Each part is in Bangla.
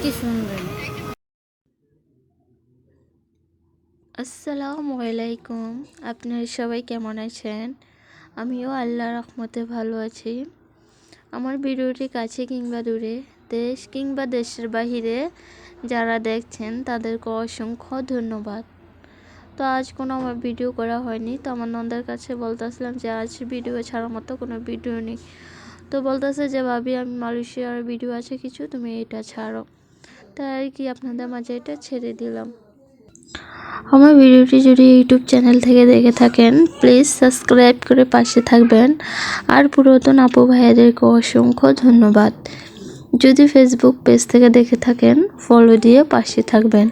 কি সুন্দর। আসসালামু আলাইকুম। আপনারা সবাই কেমন আছেন? আমিও আল্লাহ রহমতে ভালো আছি। আমার ভিডিওটি কাছে কিংবা দূরে, দেশ কিংবা দেশের বাহিরে যারা দেখছেন, তাদেরকে অসংখ্য ধন্যবাদ। তো আজ কোনো আমার ভিডিও করা হয়নি, তো আমার নন্দার কাছে বলতেছিলাম যে আজ ভিডিও ছাড়ার মতো কোনো ভিডিও নেই। তো বলতেছে যে, ভাবি, আমি মালয়েশিয়ার ভিডিও আছে কিছু, তুমি এটা ছাড়ো। তাই আর কি আপনাদের মাঝে এটা ছেড়ে দিলাম? আমার ভিডিওটি যদি ইউটিউব চ্যানেল থেকে দেখে থাকেন প্লিজ সাবস্ক্রাইব করে পাশে থাকবেন। আর পুরাতন আপু ভাইয়াদেরকে অসংখ্য ধন্যবাদ। যদি ফেসবুক পেজ থেকে দেখে থাকেন ফলো দিয়ে পাশে থাকবেন।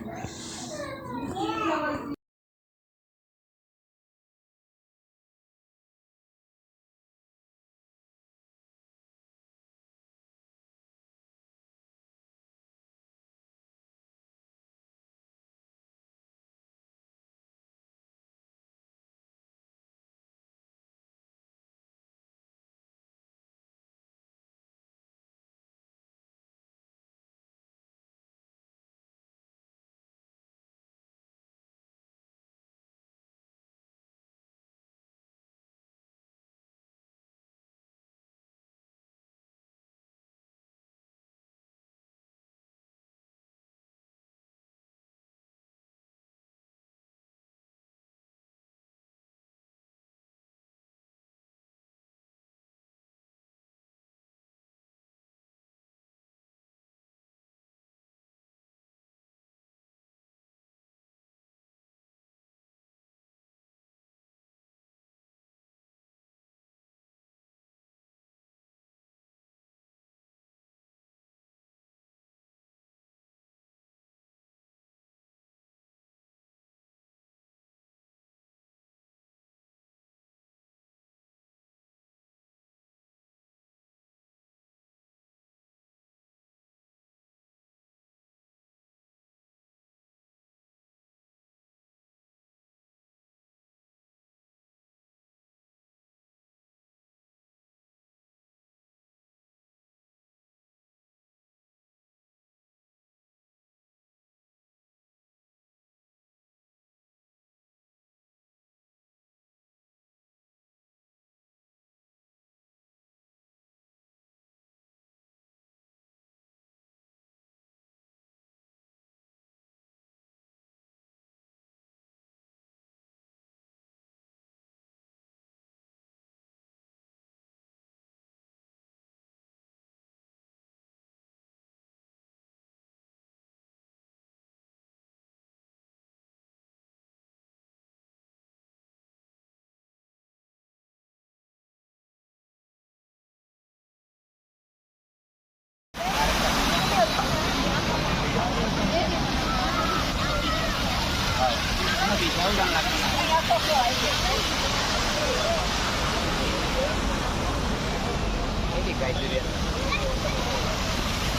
Nigeria.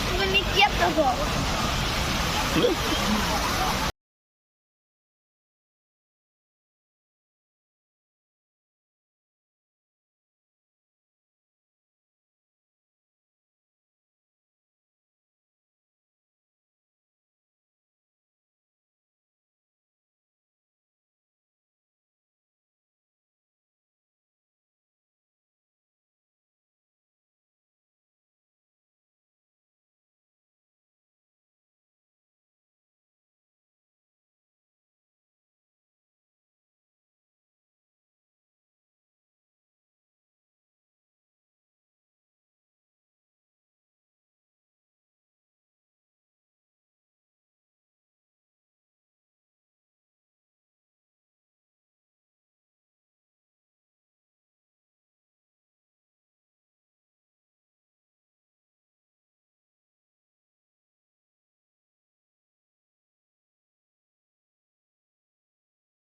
I'm gonna get the ball.